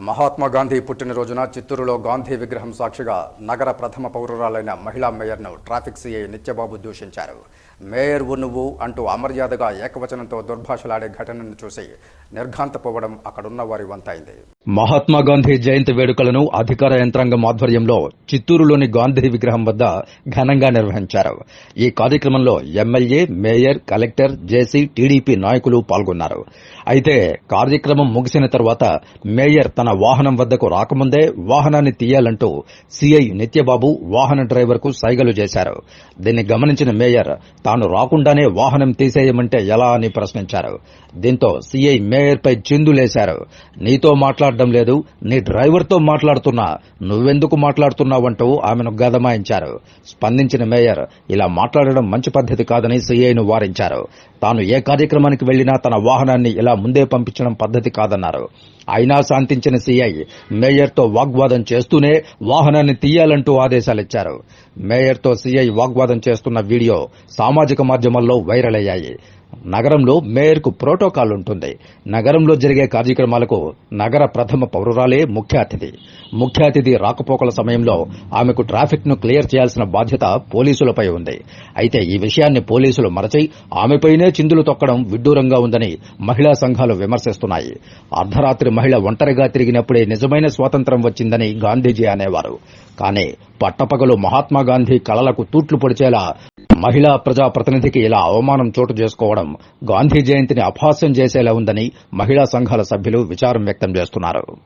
మహాత్మా గాంధీ పుట్టినరోజున చిత్తూరులో గాంధీ విగ్రహం సాక్షిగా నగర ప్రథమ పౌరురాలైన మహిళా మేయర్ను ట్రాఫిక్ సీఐ నిత్యబాబు దూషించారు. మేయర్ నువ్వు అంటూ అమర్యాదగా ఏకవచనంతో దుర్భాషలాడే ఘటనను చూసి నిర్ఘాంతపోవడం అక్కడున్న వారి వంతైంది. మహాత్మా గాంధీ జయంతి వేడుకలను అధికార యంత్రాంగం ఆధ్వర్యంలో చిత్తూరులోని గాంధీ విగ్రహం వద్ద ఘనంగా నిర్వహించారు. ఈ కార్యక్రమంలో MLA mayor collector JC TDP నాయకులు పాల్గొన్నారు. అయితే కార్యక్రమం ముగిసిన తర్వాత మేయర్ తన వాహనం వద్దకు రాకముందే వాహనాన్ని తీయాలంటూ సీఐ నిత్యబాబు వాహన డ్రైవర్కు సైగలు చేశారు. దీన్ని గమనించిన మేయర్ తాను రాకుండానే వాహనం తీసేయమంటే ఎలా అని ప్రశ్నించారు. దీంతో సీఐ మేయర్పై చిందులేశారు నీతో మాట్లాడడం లేదు నీ డ్రైవర్తో మాట్లాడుతున్నా నువ్వెందుకు మాట్లాడుతున్నావంటూ ఆమెను గదమాయించారు. స్పందించిన మేయర్ ఇలా మాట్లాడడం మంచి పద్ధతి కాదని సీఐను వారించారు. తాను ఏ కార్యక్రమానికి వెళ్ళినా తన వాహనాన్ని ఇలా ముందే పంపించడం పద్ధతి కాదన్నారు. అయినా శాంతించిన సీఐ మేయర్తో వాగ్వాదం చేస్తూనే వాహనాన్ని తీయాలంటూ ఆదేశాలిచ్చారు. మేయర్తో సీఐ వాగ్వాదం చేస్తున్న వీడియో సామాజిక మాధ్యమాల్లో వైరల్ అయ్యాయి. నగరంలో మేయర్కు ప్రోటోకాల్ ఉంటుంది. నగరంలో జరిగే కార్యక్రమాలకు నగర ప్రథమ పౌరురాలే ముఖ్య అతిథి. ముఖ్య అతిథి రాకపోకల సమయంలో ఆమెకు ట్రాఫిక్ను క్లియర్ చేయాల్సిన బాధ్యత పోలీసులపై ఉంది. అయితే ఈ విషయాన్ని పోలీసులు మరచి ఆమెపైనే చిందులు తొక్కడం విడ్డూరంగా ఉందని మహిళా సంఘాలు విమర్శిస్తున్నాయి. అర్ధరాత్రి మహిళ ఒంటరిగా తిరిగినప్పుడే నిజమైన స్వాతంత్రం వచ్చిందని గాంధీజీ అనేవారు. కానీ పట్టపగలు మహాత్మా గాంధీ కళలకు తూట్లు పొడిచేలా మహిళా ప్రజా ప్రతినిధికి ఇలా అవమానం చోటు చేసుకోవడం గాంధీ జయంతిని అపహాస్యం చేసేలా ఉందని మహిళా సంఘాల సభ్యులు విచారం వ్యక్తం చేస్తున్నారు.